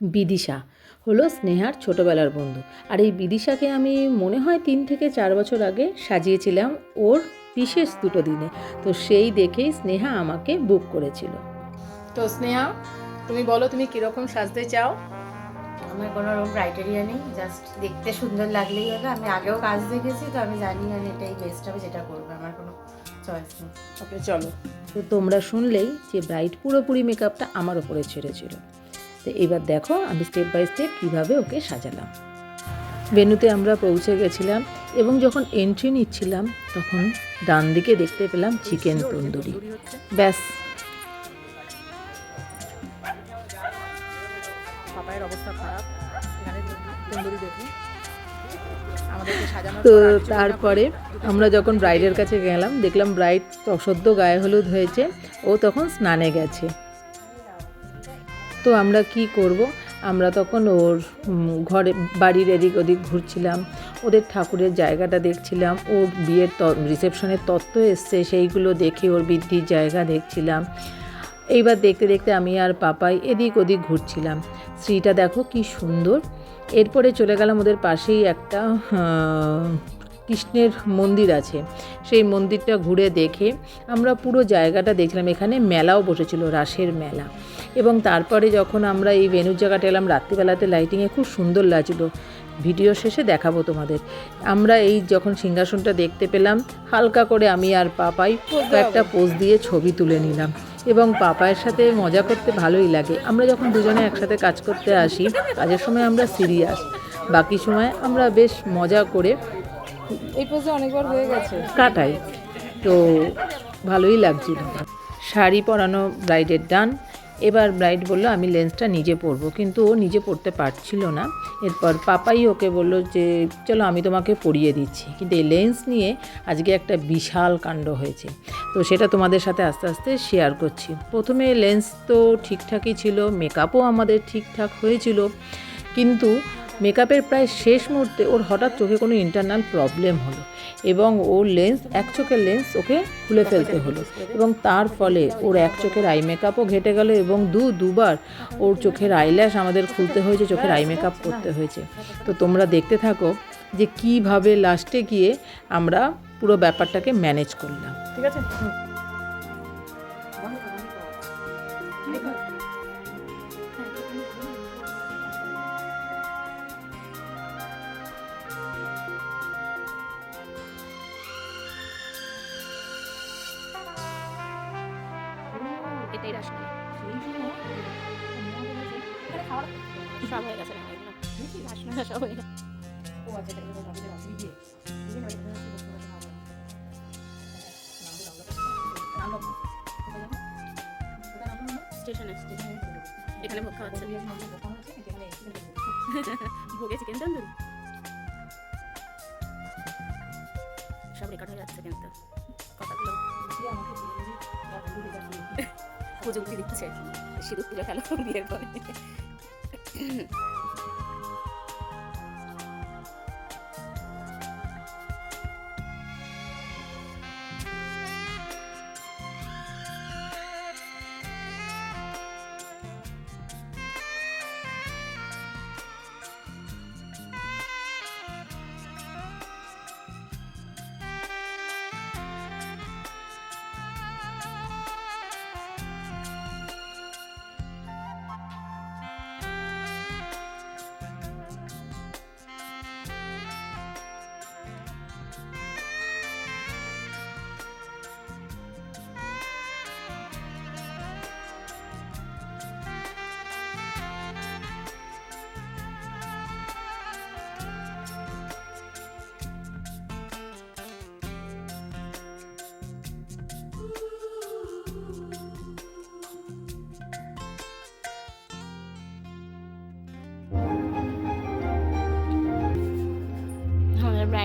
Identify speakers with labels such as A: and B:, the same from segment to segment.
A: বিদিশা হলো স্নেহার ছোটোবেলার বন্ধু। আর এই বিদিশাকে আমি মনে হয় তিন থেকে চার বছর আগে সাজিয়েছিলাম ওর বিশেষ দুটো দিনে। তো সেই দেখেই স্নেহা আমাকে বুক করেছিল। তো স্নেহা তুমি বলো তুমি কীরকম সাজতে চাও?
B: আমার কোনো রকম ক্রাইটেরিয়া নেই জাস্ট দেখতে সুন্দর লাগলেই হবে। আমি আগেও কাজ দেখেছি তো আমি জানি আর এটাই বেস্ট হবে যেটা করবে। আমার কোনো চয়েস নেই।
A: ওকে চলো। তো তোমরা শুনলেই যে ব্রাইট পুরোপুরি মেকআপটা আমার ওপরে ছেড়েছিল। তো এবার দেখো আমি স্টেপ বাই স্টেপ কীভাবে ওকে সাজালাম। ভেনুতে আমরা পৌঁছে গেছিলাম এবং যখন এন্ট্রি নিচ্ছিলাম তখন ডান দিকে দেখতে পেলাম চিকেন তন্দুরি। ব্যাস।
C: অবস্থা খারাপ। তন্দুরি দেখুন।
A: তো তারপরে আমরা যখন ব্রাইডের কাছে গেলাম দেখলাম ব্রাইড সদ্য গায়ে হলুদ হয়েছে। ও তখন স্নানে গেছে। তো আমরা কি করব? আমরা তখন ওর ঘরে, বাড়ির এদিক ওদিক ঘুরছিলাম। ওদের ঠাকুরের জায়গাটা দেখছিলাম। ওর বিয়ের রিসেপশনের তত্ত্ব এসছে, সেইগুলো দেখে ওর বৃদ্ধির জায়গা দেখছিলাম। এইবার দেখতে দেখতে আমি আর পাপাই এদিক ওদিক ঘুরছিলাম। স্ত্রীটা দেখো কি সুন্দর। এরপরে চলে গেলাম ওদের পাশেই একটা কৃষ্ণের মন্দির আছে। সেই মন্দিরটা ঘুরে দেখে আমরা পুরো জায়গাটা দেখলাম। এখানে মেলাও বসেছিল রাসের মেলা। এবং তারপরে যখন আমরা এই ভেনুর জায়গাটা এলাম রাত্রিবেলাতে লাইটিংয়ে খুব সুন্দর লাগছিল। ভিডিও শেষে দেখাবো তোমাদের। আমরা এই যখন সিংহাসনটা দেখতে পেলাম হালকা করে আমি আর পাপাই একটা পোজ দিয়ে ছবি তুলে নিলাম। এবং পাপায়ের সাথে মজা করতে ভালোই লাগে। আমরা যখন দুজনে একসাথে কাজ করতে আসি কাজের সময় আমরা সিরিয়াস। বাকি সময় আমরা বেশ মজা করে
C: এই অনেকবার হয়ে গেছে।
A: কাটাই। তো ভালোই লাগছিল। শাড়ি পরানো ব্রাইডের ডান এবার ব্রাইড বলল, আমি লেন্সটা নিজে পরবো। কিন্তু ও নিজে পরতে পারছিল না। এরপর পাপাই ওকে বলল যে, চলো, আমি তোমাকে পরিয়ে দিচ্ছি। কিন্তু এই লেন্স নিয়ে আজকে একটা বিশাল কাণ্ড হয়েছে। তো সেটা তোমাদের সাথে আস্তে আস্তে শেয়ার করছি। প্রথমে লেন্স তো ঠিকঠাকই ছিল মেকআপও আমাদের ঠিকঠাক হয়েছিল। কিন্তু মেকআপের প্রায় শেষ মুহূর্তে ওর হঠাৎ চোখে কোনো ইন্টারনাল প্রবলেম হলো এবং ওর লেন্স এক চোখের লেন্স ওকে খুলে ফেলতে হলো এবং তার ফলে ওর এক চোখের আই মেকআপও ঘেটে গেল এবং দু দুবার ওর চোখের আইল্যাশ আমাদের খুলতে হয়েছে চোখের আই মেকআপ করতে হয়েছে। তো তোমরা দেখতে থাকো যে কীভাবে লাস্টে গিয়ে আমরা পুরো ব্যাপারটাকে ম্যানেজ করলাম।
C: ঠিক আছে?
D: সব হয়ে গেছে রাসমালাই সব হয়ে গেছে? স্টেশনে স্টেশনে। এখানে ভোগ খাওয়াচ্ছে। ভোগে চিকেন তন্দুরি? সব রেকর্ড হয়ে যাচ্ছে কিন্তু। কথাগুলো। প্রযুক্তি দিচ্ছে। সিঁদুর পুজো খেলো বিয়ের পরে। 嗯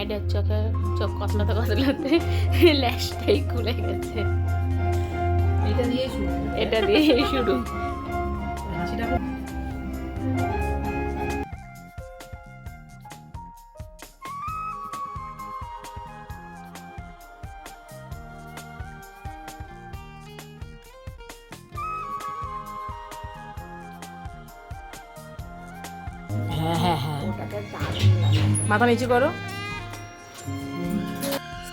D: আমাদের চোখে চোখ কতলাতে কতলাতে ল্যাশটাই খুলে গেছে।
A: এটা দিয়ে শুরু।
D: এটা দিয়েই শুরু।
A: হাসিটা
B: মেকআপটা
C: মাথা নিচু করো।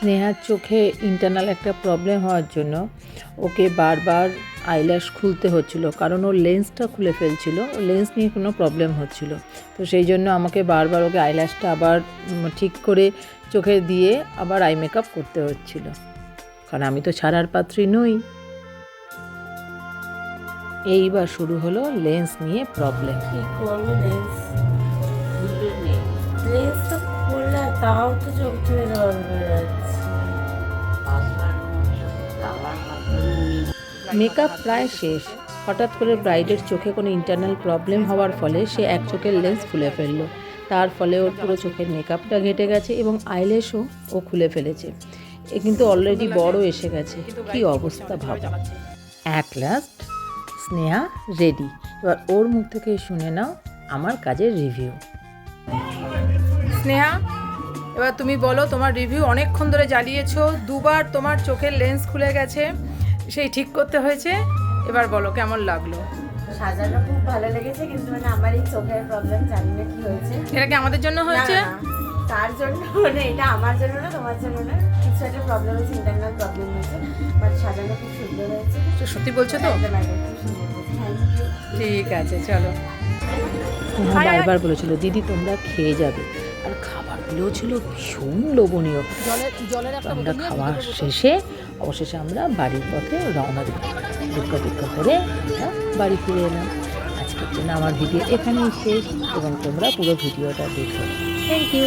A: স্নেহার চোখে ইন্টারনাল একটা প্রবলেম হওয়ার জন্য ওকে বারবার আইল্যাশ খুলতে হচ্ছিল কারণ ওর লেন্সটা খুলে ফেলছিল ও লেন্স নিয়ে কোনো প্রবলেম হচ্ছিল। তো সেই জন্য আমাকে বারবার ওকে আইল্যাশটা আবার ঠিক করে চোখে দিয়ে আবার আই মেকআপ করতে হচ্ছিল। কারণ আমি তো ছাড়ার পাত্রী নই। এইবার শুরু হলো লেন্স নিয়ে প্রবলেম
B: কি করব লেন্স লেন্স তো তাও তো চোখ থেকে জল
A: মেকআপ প্রায় শেষ। হঠাৎ করে ব্রাইডের চোখে কোনো ইন্টারনাল প্রবলেম হওয়ার ফলে সে এক চোখের লেন্স খুলে ফেলল। তার ফলে ওর পুরো চোখের মেকআপটা ঘেটে গেছে এবং আইল্যাশও ও খুলে ফেলেছে। এ কিন্তু অলরেডি বড় এসে গেছে। কি অবস্থা ভাবো। অ্যাট লাস্ট স্নেহা রেডি এবার ওর মুখ থেকে শুনে নাও আমার কাজের রিভিউ
C: স্নেহা এবার তুমি বলো তোমার রিভিউ অনেকক্ষণ ধরে জ্বালিয়েছো দুবার তোমার চোখের লেন্স খুলে গেছে। সেই ঠিক করতে হয়েছে। এবার বলো কেমন লাগল?
B: সাজানো খুব ভালো লেগেছে কিন্তু মানে আমার এই চোখের প্রবলেম জানি না কি হয়েছে।
C: এটা কি আমাদের জন্য হয়েছে?
B: তার জন্য মানে এটা আমার জন্য না তোমার জন্য না। কিছু একটা প্রবলেম হয়েছে ইন্টারনাল প্রবলেম হয়েছে বাট সাজানো খুব সুন্দর হয়েছে।
C: তো সত্যি বলছো তো? ঠিক আছে চলো।
A: বারবার বলেছিল দিদি তোমরা খেয়ে যাবে। আর খাবারগুলোও ছিল ভীষণ লোভনীয়।
C: জলের জলের একটা
A: আমরা খাওয়া শেষে অবশেষে আমরা বাড়ির পথে রওনা দিলাম। দুর্গা দুর্গা করে বাড়ি ফিরে এলাম। আজকের জন্য আমার ভিডিও এখানেই শেষ এবং তোমরা পুরো ভিডিওটা দেখো। Thank you